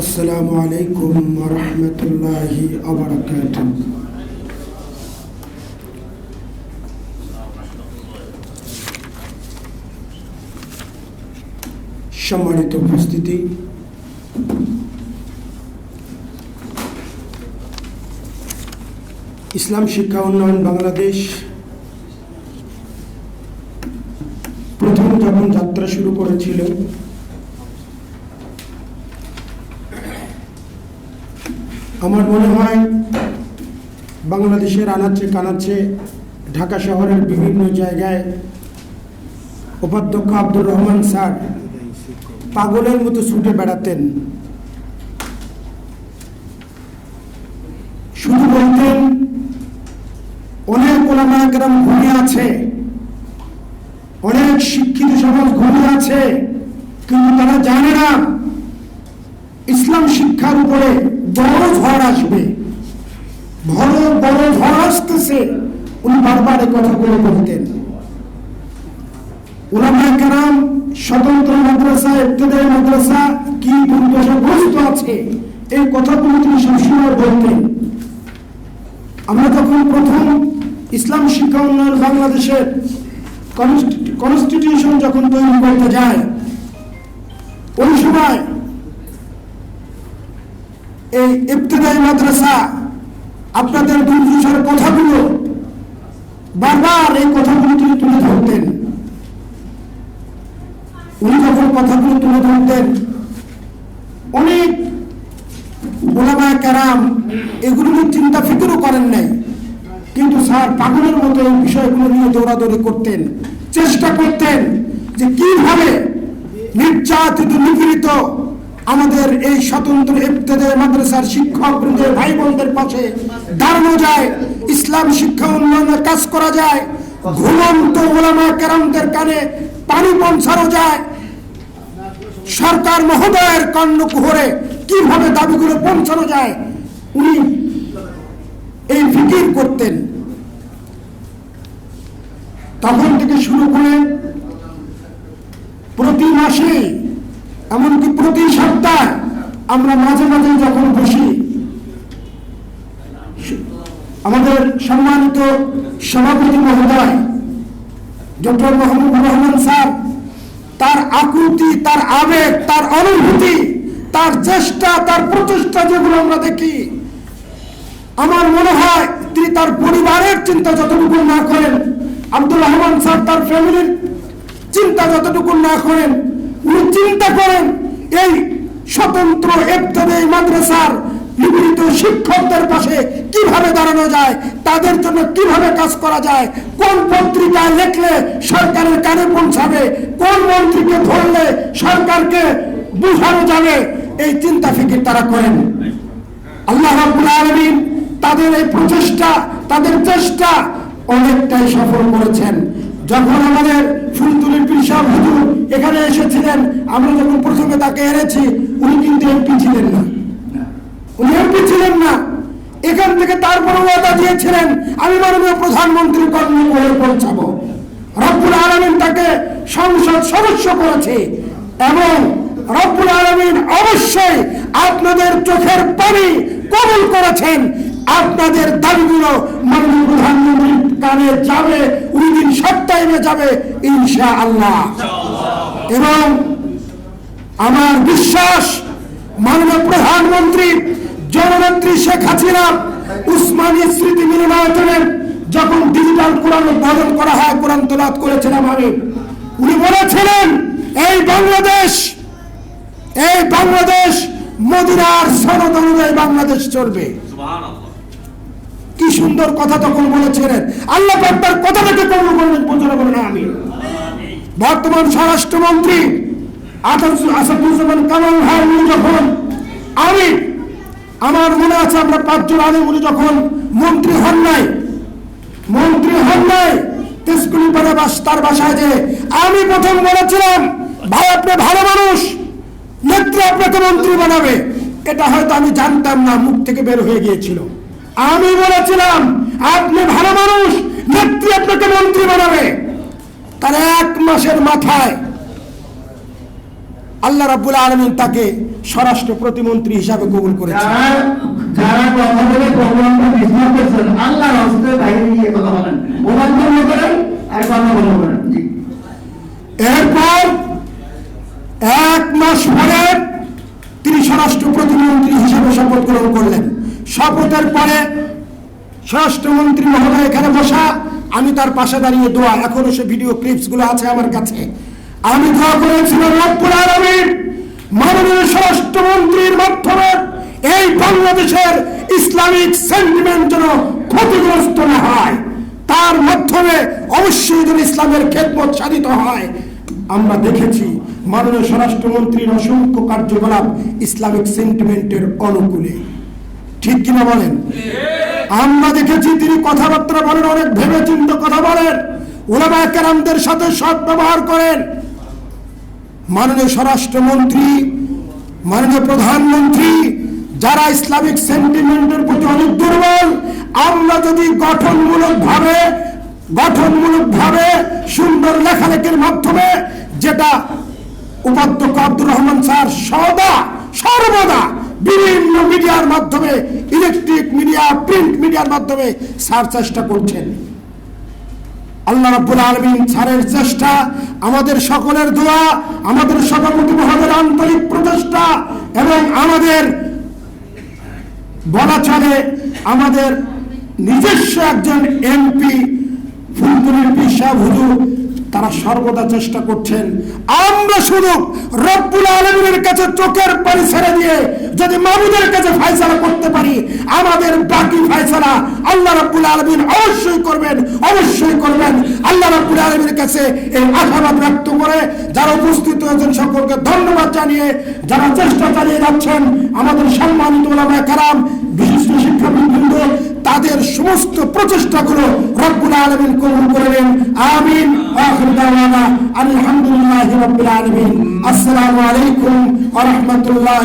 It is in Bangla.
আসসালামু আলাইকুম রহমতুল্লাহি সম্মানিত উপস্থিতি। ইসলাম শিক্ষা উন্নয়ন বাংলাদেশ প্রথম যখন যাত্রা শুরু করেছিল আমার মনে হয় বাংলাদেশের আনাচে কানাচে ঢাকা শহরের বিভিন্ন জায়গায় উপাধ্যক্ষ আব্দুর রহমান স্যার পাগলের মতো ছুটে বেড়াতেন। শুধু বলতেন, অনেক ওলামায়াম ঘুরে আছে, অনেক শিক্ষিত সমাজ ঘুরে আছে, কিন্তু তারা জানে না, ইসলাম শিক্ষার উপরে বড় ঝড় আসবে। বড় বড় ঝড় আসতেছে। উনি বারবার এই কথাগুলো বলতেন। ওলামায় কারাম স্বতন্ত্র মাদ্রাসা, ইবতদায়ী মাদ্রাসা কি দুর্দশাগ্রস্ত আছে? এই কথাগুলো তিনি সবসময় বলতেন। আমরা যখন প্রথম ইসলাম শিক্ষা উন্নয়ন বাংলাদেশের কনস্টিটিউশন যখন তৈরি করতে যায়, ওই সময় এই ইবতদায়ী মাদ্রাসা আপনাদের দুর্দশার কথাগুলো বারবার এই কথাগুলো তিনি তুলে ধরতেন। উনি যখন কথাগুলো তুলে ধরতেন, অনেক ওলামায় ক্যারাম এগুলো নিয়ে চিন্তা ফিকিরও করেন নাই। কিন্তু স্যার, পাগলের মতো এই বিষয়গুলো নিয়ে দৌড়াদৌড়ি করতেন, চেষ্টা করতেন যে কীভাবে নির্যাতিত, নিপীড়িত আমাদের এই স্বতন্ত্র ইবতদায়ী মাদ্রাসার শিক্ষক বৃন্দের ভাই বোনদের পাশে দাঁড়ানো যায়, ইসলাম শিক্ষা উন্নয়নের কাজ করা যায়, ঘুমন্ত ওলামা কেরামদের কানে পানি পৌঁছানো যায়। সরকার মহোদয়ের কর্ণ কুহরে কীভাবে দাবিগুলো পৌঁছানো যায়, উনি এই ফিকির করতেন। তখন থেকে শুরু করে প্রতি মাসে এমনকি প্রতি সপ্তাহে আমরা মাঝে মাঝে যখন বসি, আমাদের সম্মানিত সভাপতি মহোদয়, ডক্টর মোহাম্মদ রহমান স্যার, তার আকৃতি, তার আবেগ, তার অনুভূতি, তার চেষ্টা, তার প্রচেষ্টা যেগুলো আমরা দেখি, আমার মনে হয় তিনি তার পরিবারের চিন্তা যতটুকু না করেন, আব্দুল রহমান স্যার তার ফ্যামিলির চিন্তা যতটুকু না করেন উনি চিন্তা করেন এই স্বতন্ত্র এই মাদ্রাসার নিপীড়িত শিক্ষকদের পাশে কীভাবে দাঁড়ানো যায়, তাদের জন্য কীভাবে কাজ করা যায়, কোন পত্রিকায় লেখলে সরকারের কানে পৌঁছাবে, কোন মন্ত্রীকে ধরলে সরকারকে বুঝানো যাবে, এই চিন্তা ফিকির তারা করেন। আল্লাহ রাব্বুল আলামিন তাদের এই প্রচেষ্টা, তাদের চেষ্টা অনেকটাই সফল করেছেন। যখন আমাদের ফুলতুলির পিসাব হুজুর এখানে এসেছিলেন। আমরা যখন প্রথমে তাকে এনেছি, উনি কিন্তু এমপি ছিলেন না। উনি এমপি ছিলেন না। এখান থেকে তারপরে ওয়াদা দিয়েছিলেন, আমি মাননীয় প্রধানমন্ত্রীর কর্মকলে পৌঁছাবো। রব্বুল আলমিন তাকে সংসদ সদস্য করেছে এবং রব্বুল আলমিন অবশ্যই আপনাদের চোখের পানি কবুল করেছেন। আপনাদের দাবিগুলো মাননীয় কানে যাবে উনি দিন সপ্তাহে যাবে ইনশা আল্লাহ এবং আমার বিশ্বাস, মাননীয় প্রধানমন্ত্রী জননেত্রী শেখ হাসিনা উসমানী স্মৃতি মিলনায়তনের যখন ডিজিটাল কোরআন উদ্বোধন করা হয়, কোরআন তোলাত করেছিলাম আমি, উনি বলেছিলেন, এই বাংলাদেশ এই বাংলাদেশ মদিনার সনদ অনুযায়ী বাংলাদেশ চলবে। সুন্দর কথা তখন বলেছিলেন। আল্লাহ তার কথাটাকে কবুল করবেন পৌঁছানো করে না আমি বর্তমান স্বরাষ্ট্রমন্ত্রী আসাদুজ্জামান কামাল ভাই, উনি যখন আমি, আমার মনে আছে আমরা পাঁচজন উনি যখন মন্ত্রী হন নাই, মন্ত্রী হন নাই তার বাসায় যে আমি প্রথম বলেছিলাম, ভাই আপনি ভালো মানুষ, নেত্রী আপনাকে মন্ত্রী বানাবে। এটা হয়তো আমি জানতাম না, মুখ থেকে বের হয়ে গিয়েছিল। আমি বলেছিলাম আপনি ভালো মানুষ নেত্রী আপনাকে মন্ত্রী বানাবে। তার এক মাসের মাথায় আল্লাহ রাব্বুল আলমিন তাকে স্বরাষ্ট্র প্রতিমন্ত্রী হিসাবে কবুল করেছে যারা যারা কথা বলে প্রোগ্রামটা ডিসমাস করছেন আল্লাহর হস্তে বাইরে গিয়ে কথা বলেন। ওনার করেন আর কথা বন্ধ করেন। এরপর এক মাস পরে তিনি স্বরাষ্ট্র প্রতিমন্ত্রী হিসেবে শপথ গ্রহণ করলেন। শপথের পরে স্বরাষ্ট্রমন্ত্রী মহোদয় এখানে বসা, আমি তার পাশে দাঁড়িয়ে দোয়া, এখনও সে ভিডিও ক্লিপসগুলো আছে আমার কাছে। আমি দোয়া করেছিলাম রব্বুল আলামিন, মাননীয় স্বরাষ্ট্রমন্ত্রীর মাধ্যমে এই বাংলাদেশের ইসলামিক সেন্টিমেন্ট যেন ক্ষতিগ্রস্ত না হয়। তার মাধ্যমে অবশ্যই যেন ইসলামের খেদমত সাধিত হয়। আমরা দেখেছি মাননীয় স্বরাষ্ট্রমন্ত্রীর অসংখ্য কার্যকলাপ ইসলামিক সেন্টিমেন্টের অনুকূলে। ঠিক কিনা বলেন? আমরা দেখেছি তিনি কথাবার্তা বলেন, অনেক ভেবে চিন্তে কথা বলেন। ওলামা কেরামদের সাথে সৎ ব্যবহার করেন। মাননীয় স্বরাষ্ট্রমন্ত্রী, মাননীয় প্রধানমন্ত্রী, যারা ইসলামিক সেন্টিমেন্টের প্রতি অনেক দুর্বল, আমরা যদি গঠনমূলক ভাবে গঠনমূলক ভাবে সুন্দর লেখালেখির মাধ্যমে, যেটা উপাধ্যক্ষ আব্দুর রহমান স্যার সদা, সর্বদা বিভিন্ন মিডিয়ার মাধ্যমে ইলেকট্রিক মিডিয়া প্রিন্ট মিডিয়ার মাধ্যমে স্যার চেষ্টা করছেন। আল্লাহ রাব্বুল আলামিন ছাড়ের চেষ্টা, আমাদের সকলের দোয়া, আমাদের সভাপতি মহোদয়ের আন্তরিক প্রচেষ্টা এবং আমাদের বলা চলে আমাদের নিজস্ব একজন এমপি ফুলপুরের পিসা হুজুর তারা সর্বদা চেষ্টা করছেন। আমরা শুধু রব্বুল আলমিনের কাছে চোখের পানি ছেড়ে দিয়ে যদি মামুদের কাছে ফাইসালা করতে পারি, আমাদের বাকি ফাইসালা আল্লাহ রাব্বুল আলমিন অবশ্যই করবেন অবশ্যই করবেন। আল্লাহ রাব্বুল আলমীর কাছে এই আশাবাদ ব্যক্ত করে যারা উপস্থিত হয়েছেন সকলকে ধন্যবাদ জানিয়ে যারা চেষ্টা চালিয়ে যাচ্ছেন, আমাদের সম্মানিত ওলামায়ে কারাম, বিশিষ্ট শিক্ষাবিদ তাদের সমস্ত প্রচেষ্টাগুলো রব্বুল আলমিন কবুল করবেন আমিন। আলহামদুলিল্লাহ রব্বুল আলমিন। আসসালামু আলাইকুম আহমতুল্লাহ